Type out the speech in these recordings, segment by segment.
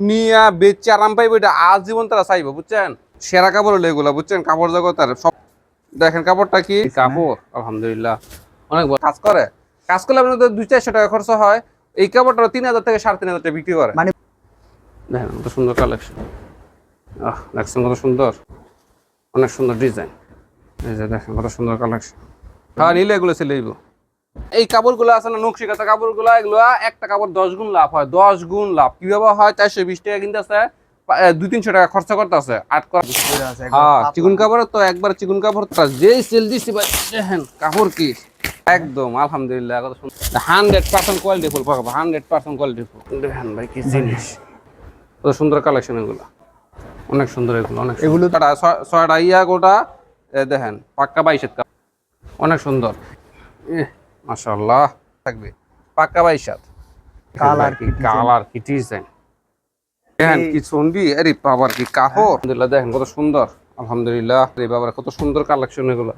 নিয়া বেচে আরাম পাইবো এটা আজীবন তারা চাইব বুঝছেন? সেরা কাপড় হলো এগুলা বুঝছেন? কাপড় জগতের সব দেখেন কাপড়টা কি? কাপড় আলহামদুলিল্লাহ। অনেক কাজ করে। কাজ করলে আপনাদের দুই চারশো টাকা খরচ হয়। এই কাপড়টা তিন হাজার থেকে সাড়ে তিন হাজার টাকা বিক্রি করে। মানে- দেখেন কত সুন্দর কালেকশন আহ দেখছেন কত সুন্দর? অনেক সুন্দর ডিজাইন এই যে দেখেন কত সুন্দর কালেকশন হ্যাঁ নিলে এগুলো ছেলে এই কাপড়গুলো আছে না নকশি কাঁচা কাপড়গুলো এগুলো একটা কাপড় দশ গুণ লাভ হয় দশ গুণ লাভ। কীভাবে হয়? চারশো বিশ টাকা কিনতে আছে দুই তিনশো টাকা খরচা করতে আছে আট হ্যাঁ চিকুন কাপড় তো একবার চিকুন কাপড় যেই সেল ভাই কাপড় কি। একদম আলহামদুলিল্লাহ কত সুন্দর হান্ড্রেড পার্সেন্ট কোয়ালিটি ফুল পাকাবো হান্ড্রেড পার্সেন্ট কোয়ালিটি ফুল। দেখেন ভাই কি জিনিস। কত সুন্দর কালেকশন এগুলো। অনেক সুন্দর এগুলো অনেক এগুলো ছয়টা ইয়া গোটা দেখেন পাক্কা বাইশের কাপ। অনেক সুন্দর। মাশাল্লাহ থাকবে। পাক্কা বাইশাত। Colour কি। কালার কি ডিজাইন দেখেন কি চন্ডি আরে বাবার কি কাপড়। আলহামদুলিল্লাহ দেখেন কত সুন্দর। আলহামদুলিল্লাহ। রে বাবার কত সুন্দর কালেকশন এগুলো।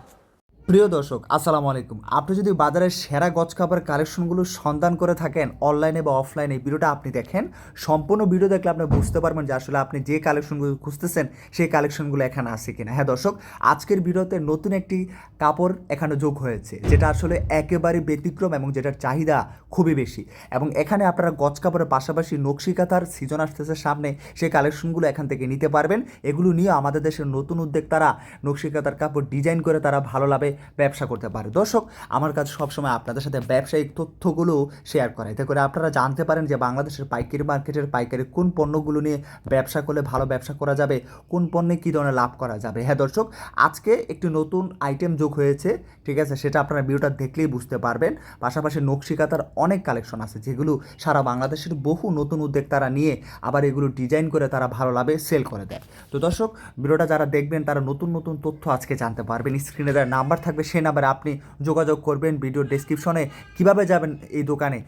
প্রিয় দর্শক, আসসালামু আলাইকুম। আপনি যদি বাজারের সেরা গজ কাপড় কালেকশনগুলো সন্ধান করে থাকেন অনলাইনে বা অফলাইনে ভিডিওটা আপনি দেখেন। সম্পূর্ণ ভিডিও দেখলে আপনি বুঝতে পারবেন যে আসলে আপনি যে কালেকশনগুলো খুঁজতেছেন, সেই কালেকশনগুলো এখানে আছে কিনা। হ্যাঁ দর্শক, আজকের ভিডিওতে নতুন একটি কাপড় এখানে যোগ হয়েছে, যেটা আসলে একেবারে ব্যতিক্রম এবং যেটার চাহিদা খুবই বেশি। এবং এখানে আপনারা গজ কাপড়ের পাশাপাশি নকশি কাঁথার সিজন আসতেছে সামনে সেই কালেকশনগুলো এখান থেকে নিতে পারবেন। এগুলো নিয়ে আমাদের দেশের নতুন উদ্যোক্তারা নকশি কাঁথার কাপড় ডিজাইন করে তারা ভালো লাভে ব্যবসা করতে পারে। দর্শক, আমার কাছে সবসময় আপনাদের সাথে ব্যবসায়িক তথ্যগুলো শেয়ার করা। এতে করে আপনারা জানতে পারেন যে বাংলাদেশের পাইকারি মার্কেটের পাইকারি কোন পণ্যগুলো নিয়ে ব্যবসা করলে ভালো ব্যবসা করা যাবে, কোন পণ্যে কী ধরনের লাভ করা যাবে। হ্যাঁ দর্শক, আজকে একটি নতুন আইটেম যোগ হয়েছে, ঠিক আছে? সেটা আপনারা ভিডিওটা দেখলেই বুঝতে পারবেন। পাশাপাশি নকশিকাতার অনেক কালেকশন আছে, যেগুলো সারা বাংলাদেশের বহু নতুন উদ্যোক্তারা নিয়ে আবার এগুলো ডিজাইন করে তারা ভালো লাভে সেল করে দেয়। তো দর্শক, ভিডিওটা যারা দেখবেন, তারা নতুন নতুন তথ্য আজকে জানতে পারবেন। স্ক্রিনে দেওয়ার নাম্বার থাকবে সে নাম্বারে আপনি যোগাযোগ করবেন ভিডিও ডেসক্রিপশনে কীভাবে যাবেন এই দোকানে?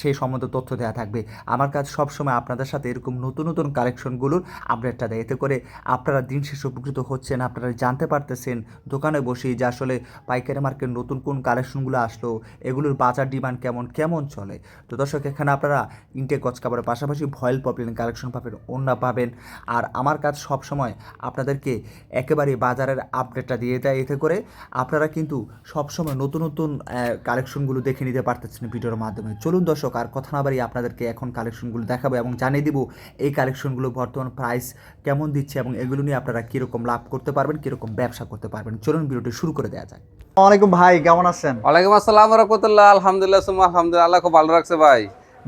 সেই সম্বন্ধে তথ্য দেওয়া থাকবে। আমার কাজ সবসময় আপনাদের সাথে এরকম নতুন নতুন কালেকশনগুলোর আপডেটটা দেয়। এতে করে আপনারা দিন শেষে উপকৃত হচ্ছেন, আপনারা জানতে পারতেছেন, দোকানে বসেই যে আসলে পাইকারি মার্কেট নতুন কোন কালেকশনগুলো আসলো, এগুলোর বাজার ডিমান্ড কেমন কেমন চলে। তো দর্শক, এখানে আপনারা ইনটেক গজ কাপড়ের পাশাপাশি ভয়েল পপলিন কালেকশন পাবেন ওন্না পাবেন। আর আমার কাছে সবসময় আপনাদেরকে একেবারে বাজারের আপডেটটা দিয়ে দেয়। এতে করে আপনারা কিন্তু সবসময় নতুন নতুন কালেকশনগুলো দেখে নিতে পারতেছেন ভিডিওর মাধ্যমে। চলুন আর কথা না বাড়ি আপনাদেরকে এখন কালেকশনগুলো দেখাবো এবং জানিয়ে দিব এই কালেকশনগুলো বর্তমান প্রাইস কেমন দিচ্ছে এবং এগুলো নিয়ে আপনারা কীরকম লাভ করতে পারবেন কীরকম ব্যবসা করতে পারবেন। চলুন ভিডিওটি শুরু করে দেওয়া যাক। আসসালামাইকুম ভাই কেমন আছেন? ওয়ালাইকুম আসসালাম রহমতুল্লাহ আলহামদুলিল্লাহ সুম্মা আলহামদুলিল্লাহ আল্লাহ খুব ভালো রাখছে ভাই।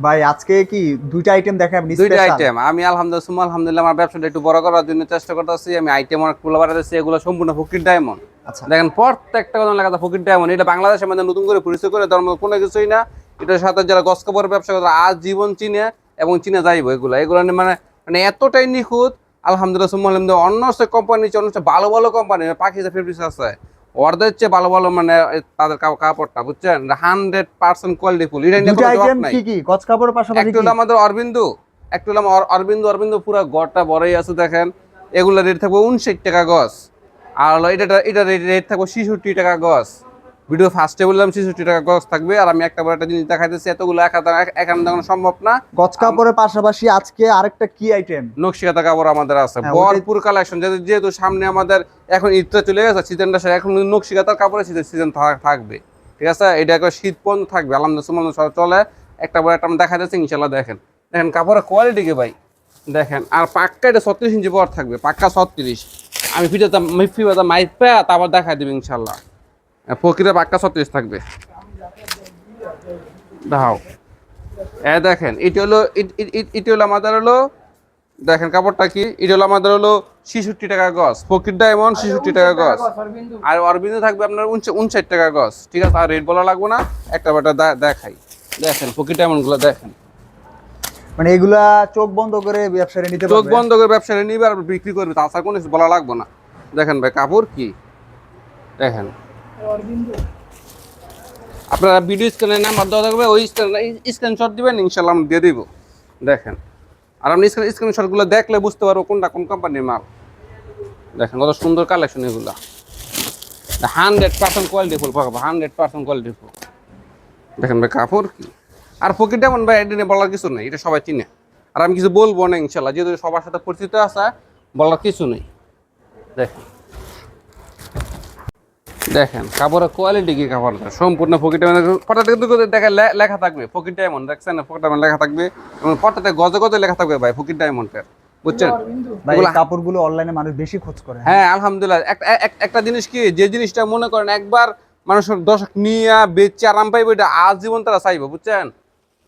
ভাই আজকে কি দুইটা আইটেম দেখাবেন দুইটা আইটেম আমি আলহামদুলিল্লাহ সুম্মা আলহামদুলিল্লাহ আমার ব্যবসাটা একটু বড় করার জন্য চেষ্টা করতেছি। আমি আইটেম অনেক তুলে বাড়াতেছি এগুলো সম্পূর্ণ ফকির ডায়মন্ড আচ্ছা। দেখেন প্রত্যেকটা কথা লেখা ফকির ডায়মন্ড এটা বাংলাদেশের মধ্যে নতুন করে পরিচয় করে ধর্ম কোনো কিছুই না। এটার সাথে যারা গস কাপড়ের ব্যবসা করে আজ জীবন চিনে এবং চিনে যাইবো এগুলো। এগুলো মানে মানে এতটাই নিখুঁত আলহামদুলিল্লাহ সুম্মা আলহামদুলিল্লাহ অন্য কোম্পানি অন্য ভালো ভালো কোম্পানি পাখিজা ফেব্রিক্স আছে। ওদের চেয়ে ভালো ভালো মানে তাদের কাপড়টা বুঝছেন? হান্ড্রেড পার্সেন্ট কোয়ালিটি ফুল এটা নিয়ে পাশাপাশি একটা আমাদের অরবিন্দু একটা অরবিন্দু অরবিন্দু পুরো গড়টা বড়ই আছে দেখেন। এগুলো রেট থাকবে উনষাট টাকা গছ। আর এটা এটা রেট থাকবে ছেষট্টি টাকা গজ ভিডিও ফার্স্টে বললাম ছেষট্টি টাকা গজ থাকবে আর আমি একটা একটা জিনিস দেখাইতেছি এতগুলো এক হাতে এখানে দেখানো সম্ভব না। গজ কাপড়ের পাশাপাশি আজকে আরেকটা কি আইটেম নকশিকাতা কাপড় আমাদের আছে। হ্যাঁ, ভরপুর কালেকশন যেহেতু সামনে আমাদের এখন ঈদটা চলে গেছে সিজনটা এখন নকশিকাতার কাপড়ের সিজন সিজন থাকবে। ঠিক আছে? এটা একটা শীত পর্যন্ত থাকবে আলহামদুলিল্লাহ সব চলে। একটা বড় একটা আমরা দেখা যাচ্ছে ইনশাল্লাহ দেখেন। দেখেন কাপড়ের কোয়ালিটি কে ভাই? দেখেন আর পাক্কা এটা ছত্রিশ ইঞ্চি পর থাকবে পাক্কা ছত্রিশ। আমি ফিটাতে মিফি বাদা মাইপ পেয়ে তারপর দেখাই দেবে ইনশাল্লাহ প্রকৃতির পাক্কা ছত্রিশ থাকবে। দাও। এ দেখেন এটা হলো এটা হলো আমাদের হলো দেখেন কাপড়টা কি? এটা হলো আমাদের হলো ছেষট্টি টাকা গজ। ফকির ডায়মন্ড ছেষট্টি টাকা গজ। আর অরবিন্দ থাকবে আপনার উনষাট টাকা গজ। ঠিক আছে আর রেট বলা লাগবে না একটা বেটা দেখাই। দেখেন ফকির ডায়মন্ডগুলো দেখেন। মানে এগুলা চোখ বন্ধ করে ব্যবসায়ী নিতে চোখ বন্ধ করে ব্যবসা নিবে আর বিক্রি করবে তাছাড়া কোনো বলা লাগবে না। দেখেন ভাই কাপড় কি? দেখেন। আপনারা ভিডিও স্ক্যানের নাম্বার দেওয়া থাকবে, ওই স্ক্রিনশট দিবেন ইনশাল্লাহ আমি দিয়ে দিব। দেখেন। আর আপনি স্ক্রিন স্ক্রিনশটগুলো দেখলে বুঝতে পারব কোনটা কোন কোম্পানির মাল। দেখেন কত সুন্দর কালেকশন এগুলা। হান্ড্রেড পার্সেন্ট কোয়ালিটি ফুল পাকাবো হান্ড্রেড পার্সেন্ট কোয়ালিটি ফুল। দেখেন ভাই, কাপড় কি? আর পকেট এমন ভাই এটা নিয়ে বলার কিছু নেই, এটা সবাই চিনে। আর আমি কিছু বলব না ইনশাল্লাহ যেহেতু সবার সাথে পরিচিত আছে, বলার কিছু নেই। দেখেন। দেখেন কাপড়ের কোয়ালিটি কি কাপড়টা? সম্পূর্ণ ফকিট পটাতে কিন্তু দেখেন লেখা থাকবে ফকিট ডায়মন্ড দেখছেন? না ফকিট ডায়মন্ড লেখা থাকবে এবং পটাতে গজে গজে লেখা থাকবে ভাই ফকিট ডায়মন্ডের বুঝছেন? ভাই কাপড়গুলো অনলাইনে মানুষ বেশি খোঁজ করে। হ্যাঁ আলহামদুলিল্লাহ। একটা জিনিস কি যে জিনিসটা মনে করেন একবার মানুষের দর্শক নিয়ে বেচে আরাম পাইবে এটা আজীবন তারা চাইবে বুঝছেন?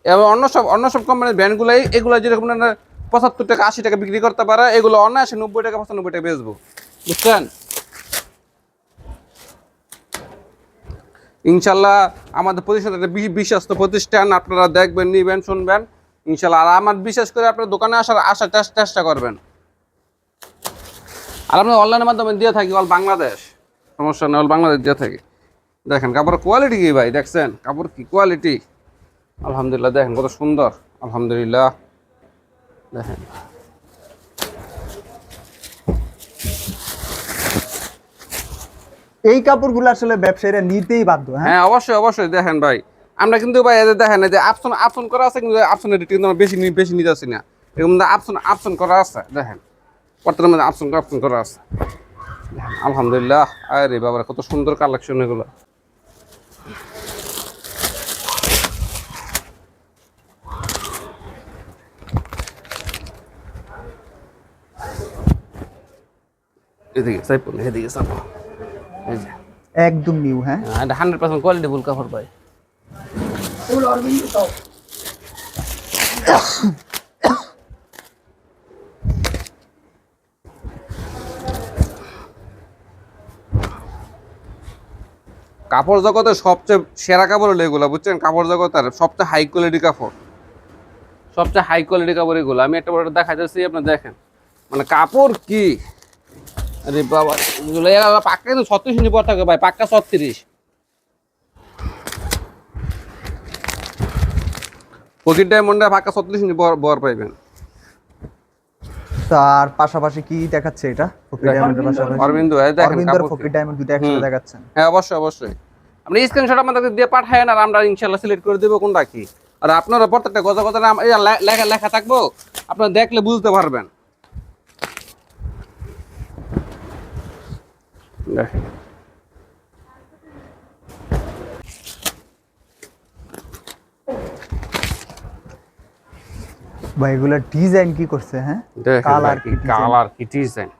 এবং অন্য সব অন্য সব কোম্পানির ব্র্যান্ডগুলাই এগুলো যেরকম পঁচাত্তর টাকা আশি টাকা বিক্রি করতে পারে এগুলো অনায়াসে নব্বই টাকা পঁচানব্বই টাকা বেচবো বুঝছেন? ইনশাল্লাহ আমাদের প্রতিষ্ঠান একটা বিশ্বস্ত প্রতিষ্ঠান, আপনারা দেখবেন, নিবেন, শুনবেন। ইনশাল্লাহ, আর আমার বিশেষ করে আপনার দোকানে আসার আসার চেষ্টা- চেষ্টা করবেন। আর আমরা অনলাইনের মাধ্যমে দিয়ে থাকি অল বাংলাদেশ। সমস্যা নেই, অল বাংলাদেশ দিয়ে থাকি। দেখেন, কাপড়ের কোয়ালিটি কি ভাই? দেখছেন? কাপড় কি কোয়ালিটি আলহামদুলিল্লাহ, দেখেন কত সুন্দর। আলহামদুলিল্লাহ। দেখেন। এই কাপড়গুলো আসলে ব্যবসায়ীরা নিতেই বাধ্য হ্যাঁ? হ্যাঁ অবশ্যই অবশ্যই, দেখেন ভাই। আমরা কিন্তু ভাই এদের দেখেন যে আপশন আপশন করা আছে, কিন্তু আপশনের রেট কিন্তু বেশি বেশি নিতে আসি না। এরকম আপশন আপশন করা আছে, দেখেন। পত্রের মধ্যে আপশন আপশন করা আছে। আলহামদুলিল্লাহ, আরে বাবা কত সুন্দর কালেকশন এগুলো। এদিকে সাইপুন এদিকে সাইপুন একদম নিউ হ্যাঁ? এটা হান্ড্রেড পার্সেন্ট কোয়ালিটি ফুল কাপড় পাই কাপড় জগতের সবচেয়ে সেরা কাপড় হলো এগুলো বুঝছেন? কাপড় জগতের সবচেয়ে হাই কোয়ালিটি কাপড়। সবচেয়ে হাই কোয়ালিটি কাপড় এগুলো। আমি একটা বড় দেখা যাচ্ছি আপনি দেখেন। মানে কাপড় কি? আরে বাবা এগুলো এরা পাক্কা কিন্তু ছত্রিশ ইঞ্চি পর থাকে ভাই পাক্কা ছত্রিশ। পকেট ডায়মন্ডে পাক্কা ছত্রিশ ইঞ্চি বর বর পাইবেন। তার পাশাপাশি কি দেখাচ্ছে এটা? ফকির ডায়মন্ডের পাশাপাশি। অরবিন্দু এই দেখেন ফকির ডায়মন্ড দুটো একসাথে দেখাচ্ছেন। হ্যাঁ অবশ্যই অবশ্যই। আপনি স্ক্রিনশট আমাদের দিয়ে পাঠায়েন আর আমরা ইনশাল্লাহ সিলেক্ট করে দেবো কোনটা কি। আর আপনারা প্রত্যেকটা গজা গজা লেখা লেখা থাকব আপনারা দেখলে বুঝতে পারবেন। দেখেন ভাই এগুলো ডিজাইন কি করছে হ্যাঁ? কালার কি কালার কি ডিজাইন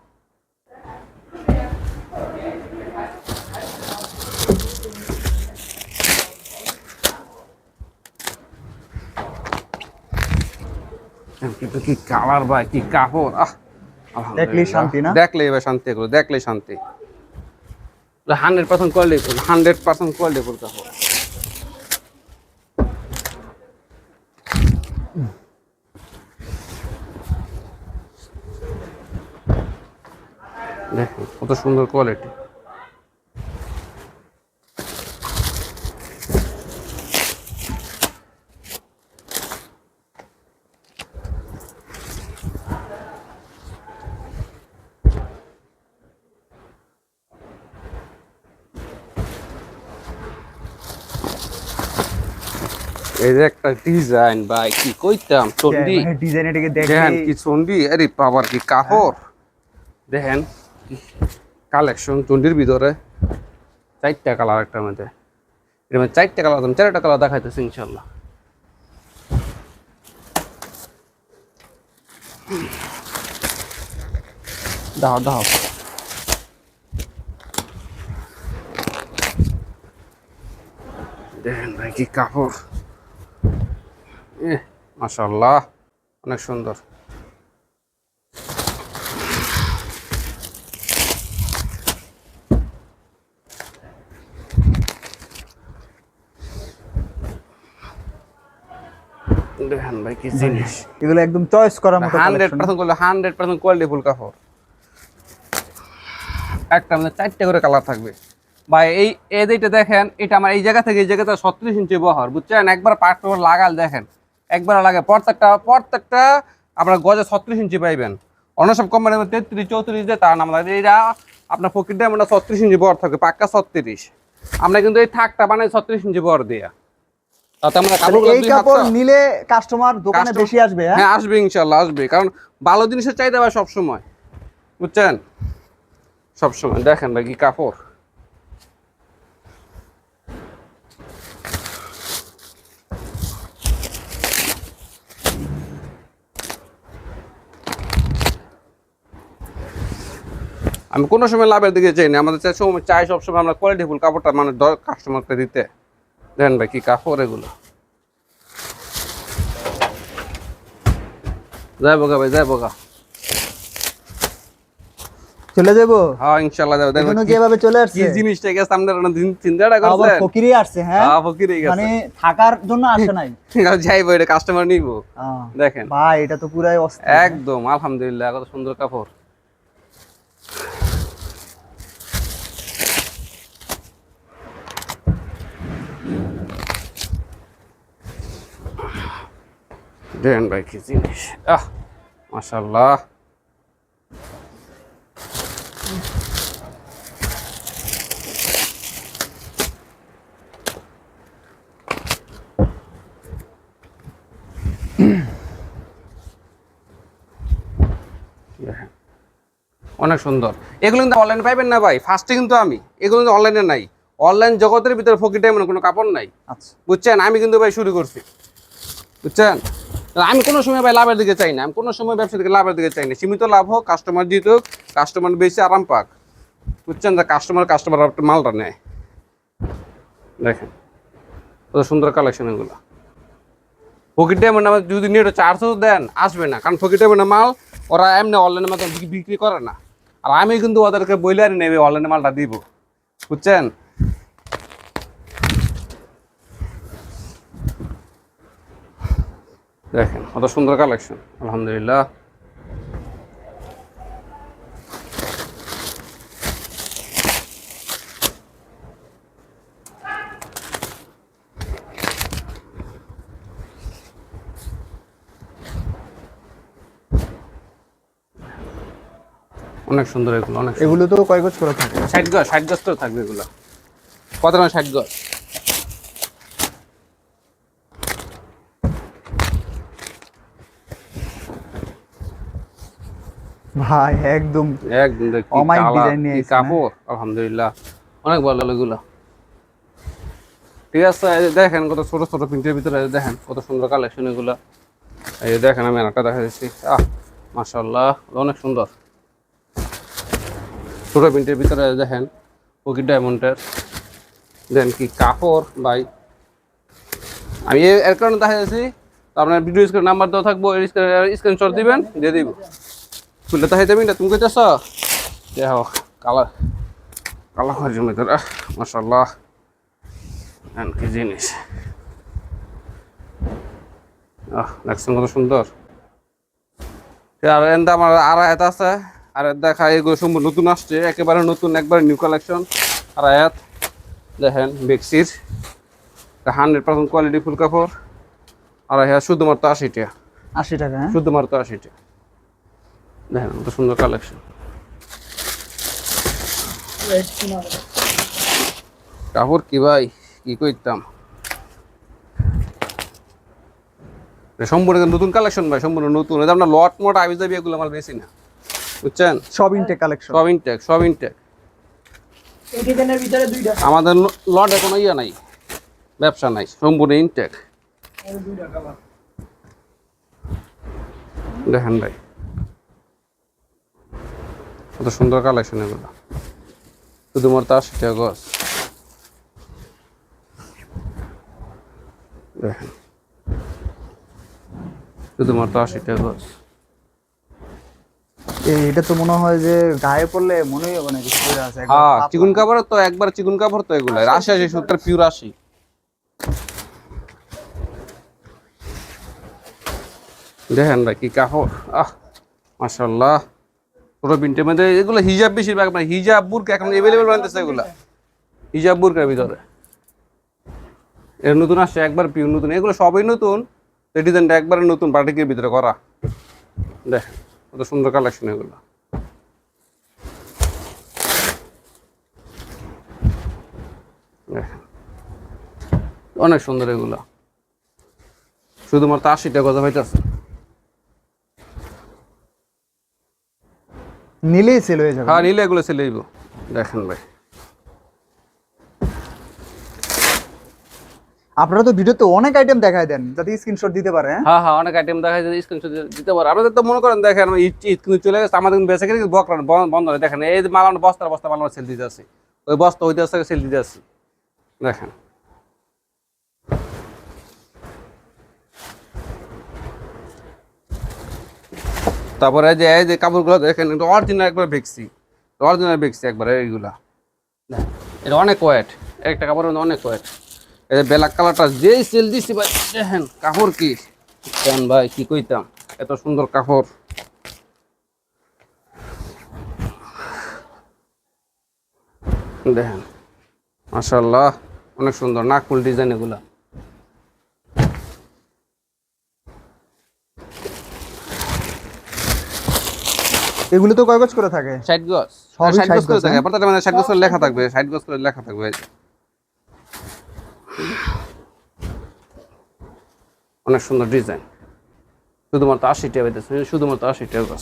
কিন্তু কি কালার ভাই? কি কাপড়? আহ দেখলেই শান্তি না? দেখলেই এবার শান্তি এগুলো দেখলেই শান্তি। Hundred percent quality full hundred percent quality full কাপড় দেখুন কত সুন্দর কোয়ালিটি এই একটা ডিজাইন ভাই কি কইতাম? চন্ডি। ডিজাইন এটাকে দেখেন কি চন্ডি আরে বাবার কি কাপড়? দেখেন কালেকশন চন্ডির ভিতরে। চারটা কালার একটা মধ্যে। এর মধ্যে চারটা কালার দাম চারটা কালার দেখাইতেছে ইনশাল্লাহ দাও দাও। দেখেন ভাই কি কাপড়। মাশাল্লাহ অনেক সুন্দর। দেখেন ভাই কি জিনিস। এগুলো একদম চয়েস মতো করলে হান্ড্রেড পার্সেন্ট কোয়ালিটি ফুল কাপড়। একটা আমাদের চারটে করে কালার থাকবে। ভাই এই দেখেন এটা আমার এই জায়গা থেকে এই জায়গাতে ছত্রিশ ইঞ্চি বহর বুঝছেন? একবার পাট লাগাল দেখেন। একবার লাগে প্রত্যেকটা প্রত্যেকটা আপনার গজে ছত্রিশ ইঞ্চি পাইবেন। অন্য সব কোম্পানির তেত্রিশ চৌত্রিশ দিয়ে তার নাম লাগে। এইটা আপনার পকেট ডায়মন্ডটা ছত্রিশ ইঞ্চি বর থাকে পাক্কা ছত্রিশ। আমরা কিন্তু এই থাকটা বানাই ছত্রিশ ইঞ্চি বর দিয়া। তাতে আমরা এই কাপড় নিলে কাস্টমার দোকানে বেশি আসবে হ্যাঁ? হ্যাঁ আসবে ইনশাল্লাহ আসবে। কারণ ভালো জিনিসের চাহিদা হয় সবসময়। বুঝছেন? সবসময়। দেখেন ভাই কি কাপড়। আমি কোনো সময় লাভের দিকে চাই না আমাদের চাই সময় চাই সবসময় আমরা কোয়ালিটি ফুল কাপড়টা মানে কাস্টমারকে দিতে। দেখেন ভাই কি কাপড় এগুলো। যাই বোকা ভাই যাই বোকা চলে যাব? হ্যাঁ ইনশাল্লাহ যাবে। দেখো চলে আসছে? জিনিসটা গেছে দিন- চিন্তাটা ফকিরই আসছে হ্যাঁ? হ্যাঁ ফকিরে গেছে। মানে থাকার জন্য আসে নাই। যাইবো এটা কাস্টমার নিব। দেখেন। ভাই এটা তো পুরাই অস্থির। একদম আলহামদুলিল্লাহ কত সুন্দর কাপড়। দেন ভাই কি জিনিস আহ মাশাল্লাহ অনেক সুন্দর। এগুলো কিন্তু অনলাইনে পাইবেন না ভাই ফার্স্টে কিন্তু আমি। এগুলো কিন্তু অনলাইনে নাই। অনলাইন জগতের ভিতরে ফকিটে এমন কোনো কাপড় নাই। আচ্ছা। বুঝছেন? আমি কিন্তু ভাই শুরু করছি। বুঝছেন? আমি কোনো সময় ভাই লাভের দিকে চাই না। আমি কোনো সময় ব্যবসা থেকে লাভের দিকে চাই না। সীমিত লাভ হোক কাস্টমার জিত হোক কাস্টমার বেশি আরাম পাক। বুঝছেন? যে কাস্টমার কাস্টমার মালটা নেয়। দেখেন কত সুন্দর কালেকশন এগুলো। ফকির ডায়মন্ড আমার যদি নিয়ে চারশো দেন আসবে না। কারণ ফকির ডায়মন্ডের মাল ওরা এমনি অনলাইনের মাধ্যমে বিক্রি করে না। আর আমি কিন্তু ওদেরকে বইলে আনি নেবে অনলাইনে মালটা দিব। বুঝছেন? দেখেন অত সুন্দর কালেকশন আলহামদুলিল্লাহ। অনেক সুন্দর এগুলো অনেক এগুলো তো কয় গজ করে থাকে? ষাট গজ ষাট গজ তো থাকবে এগুলো। কত না ষাট গজ? ভাই একদম একদম নিয়ে না? কাপড় আলহামদুলিল্লাহ। অনেক ভালো এগুলো। ঠিক আছে দেখেন কত ছোট ছোট প্রিন্টের ভিতরে দেখেন কত সুন্দর কালেকশন এগুলো। এই দেখেন আমি একটা দেখা যাচ্ছি আহ মাশাল্লাহ অনেক সুন্দর। ছোট প্রিন্টের ভিতরে দেখেন পকিট ডায়মন্ডের। দেন কি কাপড়, ভাই। আমি এর কারণে দেখা যাচ্ছি আপনার ভিডিও স্ক্রিন নাম্বার দেওয়া থাকব স্ক্রিনশট দিবেন, দিয়ে দিব। খুললে তো হাইতে মিটা তুমি কইতেছ? যে হোক কালা হওয়ার জন্য তোর মাসাল্লাহ কি জিনিস। দেখছেন কত সুন্দর। আর এনটা আমার আর আয়াত আছে। আর দেখা এগুলো সম্পূর্ণ নতুন আসছে একেবারে নতুন একবারে নিউ কালেকশন আর আয়াত দেখেন বেক্সির হান্ড্রেড পার্সেন্ট কোয়ালিটি ফুল কাপড়। আর হ্যাঁ শুধুমাত্র আশি টাকা। আশি টাকা হ্যাঁ? শুধুমাত্র আশি টাকা। দেখেন কত সুন্দর কালেকশন কাপড় কি ভাই? কি কইতাম? এটা সম্পূর্ণ নতুন কালেকশন ভাই সম্পূর্ণ নতুন। লট মট আবি যাবি এগুলো আমার বেশি না। বুঝছেন? সব ইনটেক কালেকশন সব ইনটেক সব ইনটেক ভিতরে দুইটা। আমাদের লটে কোনো ইয়ে নাই ব্যবসা নাই সম্পূর্ণ ইনটেক দেখেন ভাই। কত সুন্দর কালেকশন এগুলো। শুধুমাত্র আশি টাকা গছ দেখেন। শুধুমাত্র আশি টাকা গছ এটা তো মনে হয় যে গায়ে পড়লে মনেই হবে না কিছু আছে হ্যাঁ। চিকুন কাপড় তো একবার চিকুন কাপড় তো এগুলো। রাশি আশি সত্তর পিওর আশি দেখেন ভাই কি কাপড়। আহ মাশাল্লাহ পুরো বিনটের মধ্যে এগুলো হিজাব বেশিরভাগ মানে হিজাব বুরকা এখন এভেলেবেল বানতেছে এগুলা। হিজাব বুরকার ভিতরে। এর নতুন আসছে একবার পিওর নতুন। এগুলো সবই নতুন ডিজাইনটা একবারে নতুন বাটিকের ভিতরে করা। দেখেন। কত সুন্দর কালেকশন এগুলো। অনেক সুন্দর এগুলো। শুধুমাত্র আশিটা গজা পাইতেছে নিলেই সেল হয়ে যাবে। হ্যাঁ নিলে এগুলো সেল হইব। দেখেন ভাই। আপনারা তো ভিডিওতে অনেক আইটেম দেখায় দেন, যাতে স্ক্রিনশট দিতে পারে হ্যাঁ? হ্যাঁ হ্যাঁ অনেক আইটেম দেখা যায় স্ক্রিনশট দিতে পারে। আপনাদের তো মনে করেন, দেখেন ঈদ কিন্তু চলে গেছে, আমাদের বেঁচে গেলে বকরান বন্ধ দেখেন, এই মাল বস্তার বস্তা, মাল আমরা সেল দিতে আসি। ওই বস্তা, ওই দেশ থেকে সেল দিতে আসি। দেখেন। তারপরে যে, এই যে কাপড়গুলো দেখেন, একটু অরিজিনাল একবার ভেক্সি। অরিজিনাল ভেক্সি একবারে, এইগুলা। এটা অনেক ওয়েট একটা কাপড়ের অনেক ওয়েট যে ব্ল্যাক কালারটা যেই সেল দিছি ভাই দেখেন কাপড় কি। কেন ভাই কি কইতাম? এত সুন্দর কাপড়। দেখেন মাশাল্লাহ অনেক সুন্দর নাকফুল ডিজাইন এগুলা। এগুলো তো কয় গজ করে থাকে? ষাট গজ। ষাট 60 গজ করে থাকে। হ্যাঁ? প্রত্যেকটা মানে ষাট গজ করে লেখা থাকবে ষাট গজ করে লেখা থাকবে। যে। অনেক সুন্দর ডিজাইন। শুধুমাত্র আশি টাকা পেতেছে শুধুমাত্র আশি টাকা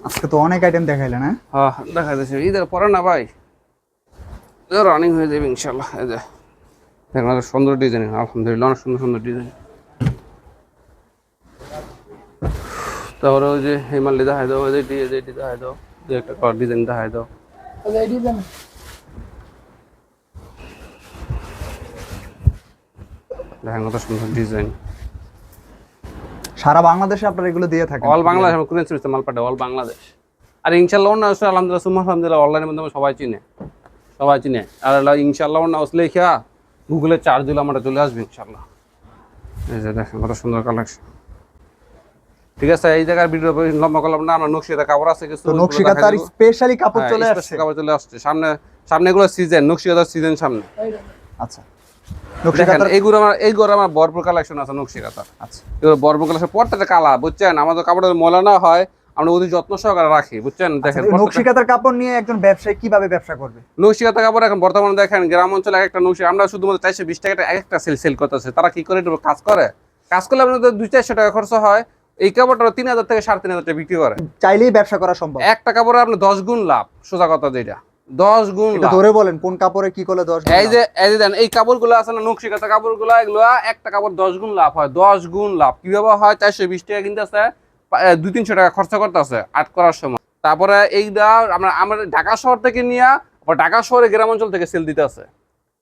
আজকে তো অনেক আইটেম দেখাইলেন হ্যাঁ? হ্যাঁ দেখা যাচ্ছে ঈদের পরে না ভাই? রানিং হয়ে যাবে ইনশাল্লাহ এই যে। দেখেন সুন্দর ডিজাইন আলহামদুলিল্লাহ অনেক সুন্দর সুন্দর ডিজাইন তারপরে ওই যে হিমালয় দেখাই দাও ওই যে ডি যে ডি দেখাই দাও দু একটা কর ডিজাইন দেখাই দাও। দেখেন কত সুন্দর ডিজাইন সারা বাংলাদেশে আপনারা এগুলো দিয়ে থাকেন। অল বাংলাদেশ আমার কুরিয়ান সার্ভিস মাল পাঠায় অল বাংলাদেশ। আর ইনশাল্লাহ অন্য আসলে আলহামদুলিল্লাহ সুমা আলহামদুলিল্লাহ অনলাইনের মাধ্যমে সবাই চিনে। সবাই চিনে। আর ইনশাল্লাহ অন্য আসলে খেয়া গুগলে চার্জ দিলে আমরা চলে আসবে ইনশাল্লাহ এই যে দেখেন কত সুন্দর কালেকশন ঠিক আছে এই জায়গার ভিডিও লম্বা করলাম না আমরা নকশিকাতা কাপড় আছে কিছু নকশিকাতার স্পেশালি কাপড় হ্যাঁ, চলে আসছে। কাপড় চলে আসছে। সামনে সামনে এগুলো সিজন নকশিকাতার সিজন সামনে। আচ্ছা। দেখেন এইগুলো আমার এইগুলো আমার ভরপুর কালেকশন আছে নকশিকাতা আচ্ছা। এগুলো ভরপুর কালেকশন প্রত্যেকটা কালার বুঝছেন? আমাদের কাপড়ের ময়লা না হয় আমরা অতি যত্ন সহকারে রাখি বুঝছেন? দেখেন আচ্ছা, প্রত্যেকটা- নকশিকাতার কাপড় নিয়ে একজন ব্যবসায়ী কীভাবে ব্যবসা করবে? নকশিকাতা কাপড় এখন বর্তমানে দেখেন গ্রাম অঞ্চলে একটা নকশি আমরা শুধুমাত্র চারশো বিশ টাকা একটা সেল সেল করতেছে। তারা কি করে কাজ করে? কাজ করলে আপনাদের দুই চারশো টাকা খরচ হয়। এই কাপড়টা তিন হাজার থেকে সাড়ে তিন হাজার টাকা বিক্রি করে। চাইলেই ব্যবসা করা সম্ভব। একটা কাপড়ে আপনি দশ গুণ লাভ সোজা কথা যেটা। দশ গুণ ধরে বলেন কোন কাপড়ে কি করলে দশ এই যে এই যে দেন এই কাপড়গুলো আছে না নকশিকাতা কাপড়গুলো এগুলো একটা কাপড় দশ গুণ লাভ হয় দশ গুণ লাভ। কীভাবে হয়? চারশো বিশ টাকা কিনতেছে দুই তিনশো টাকা খরচা করতেছে আট করার সময়। তারপরে এইটা আমরা আমরা ঢাকা শহর থেকে নিয়ে ঢাকা শহরে গ্রাম অঞ্চল থেকে সেল দিতে আছে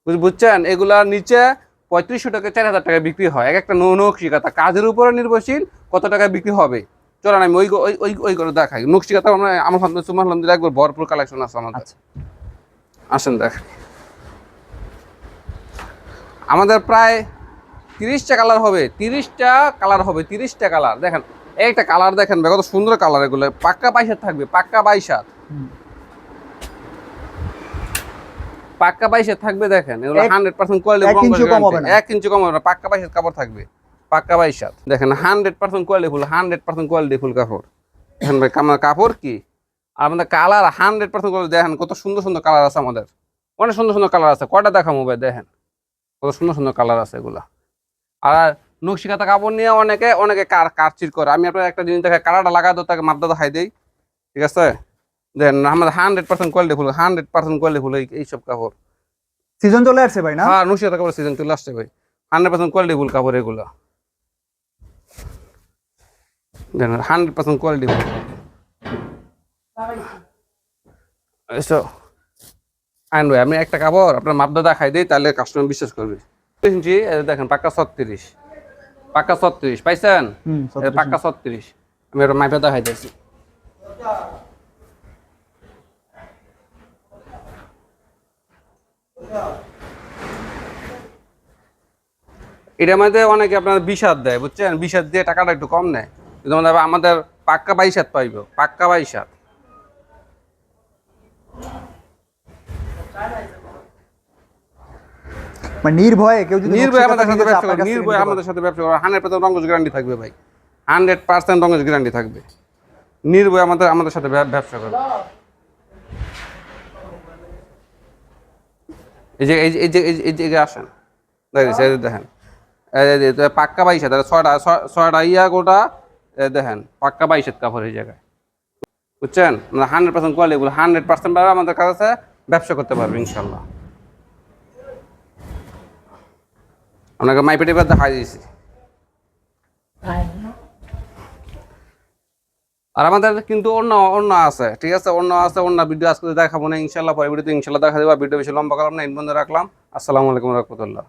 বুঝছেন? এগুলা নিচে পঁয়ত্রিশশো টাকা চার হাজার টাকা বিক্রি হয়। এক একটা নৌ নকশিকাতা কাজের উপরে নির্ভরশীল কত টাকা বিক্রি হবে? চলেন আমি ওই ওই ওই ওই করে দেখাই। নকশিকাতা আমরা আমার হাতে সুমার আলহামদুলিল্লাহ একবার ভরপুর কালেকশন আছে আমাদের। আচ্ছা। আসেন দেখ। আমাদের প্রায় তিরিশটা কালার হবে। তিরিশটা কালার হবে তিরিশটা কালার দেখেন একটা কালার দেখেন কত সুন্দর কালার এগুলো। পাক্কা বাইশাত থাকবে পাক্কা বাইশাত পাক্কা বাইশাত থাকবে দেখেন এগুলো হান্ড্রেড পার্সেন্ট কম এক ইঞ্চি কম হবে না পাক্কা বাইশাত কাপড় থাকবে পাক্কা বাইশাত দেখেন hundred percent quality full hundred percent quality full কাপড়। দেখেন ভাই কাপড় কি? আর আমাদের কালার হান্ড্রেড পার্সেন্ট কোয়ালিটি দেখেন কত সুন্দর সুন্দর কালার আছে আমাদের। অনেক সুন্দর সুন্দর কালার আছে কয়টা দেখা মোবাইল দেখেন। কত সুন্দর সুন্দর কালার আছে এগুলা। আর নকশিকাতা কাপড় নিয়ে অনেকে অনেকে কার কারচির করে। আমি আপনার একটা জিনিস দেখাই কালারটা লাগাই দো তাকে মাদ্দা দেখাই দেই। ঠিক আছে? দেখেন আমাদের hundred percent quality full hundred percent quality full এইসব কাপড়। সিজন চলে আসছে ভাই না? হ্যাঁ নকশিকাতা কাপড় সিজন চলে আসছে ভাই। হান্ড্রেড পার্সেন্ট কোয়ালিটি ফুল কাপড় এগুলো। দেখেন হান্ড্রেড পার্সেন্ট কোয়ালিটি ফুল। এসো। আইন ভাই আমি একটা কাপড় আপনার মাপদা দেখাই দিই তাহলে কাস্টমার বিশ্বাস করবে। ইঞ্চি দেখেন পাক্কা ছত্রিশ। পাক্কা ছত্রিশ পাইছেন? পাক্কা ছত্রিশ। আমি একটা মাইপে দেখাই দিয়েছি এটার মধ্যে অনেকে আপনার বিশ হাত দেয় বুঝছেন? বিশ হাত দিয়ে টাকাটা একটু কম নেয়। কিন্তু আমাদের পাক্কা বাইশ হাত পাইব পাক্কা বাইশ হাত মানে নির্ভয়ে কেউ যদি নির্ভয় আমাদের সাথে ব্যবসা আপনার করবে কাছ থেকে নির্ভয় নিতে আমাদের সাথে ব্যবসা করবে হান্ড্রেড পার্সেন্ট রঙ্গজ গ্যারান্টি থাকবে ভাই। হান্ড্রেড পার্সেন্ট গ্যারান্টি থাকবে। নির্ভয় আমাদের আমাদের সাথে ব্যবসা করবে এই যে এই যে এই যে আসেন। দেখেন। পাক্কা বাইশ হাজার, ছয়টা ছয়- ছয়টা ইয়া গোটা দেখেন, পাক্কা বাইশ কাপড় এই জায়গায়। বুঝছেন? Hundred percent quality hundred percent আমাদের কাছে ব্যবসা করতে পারবে ইনশাল্লাহ আপনাকে মাইপেটে এবার দেখাই দিয়েছি। আর আমাদের কিন্তু অন্য অন্য আছে, ঠিক আছে? অন্য আছে, অন্য ভিডিও আজকে দেখাবো না ইনশাল্লাহ পরে ভিডিওতে ইনশাল্লাহ দেখা দেবো ভিডিও বেশি লম্বা করলাম না এই বন্ধ রাখলাম। আসসালামু আলাইকুম রহমতুল্লাহ।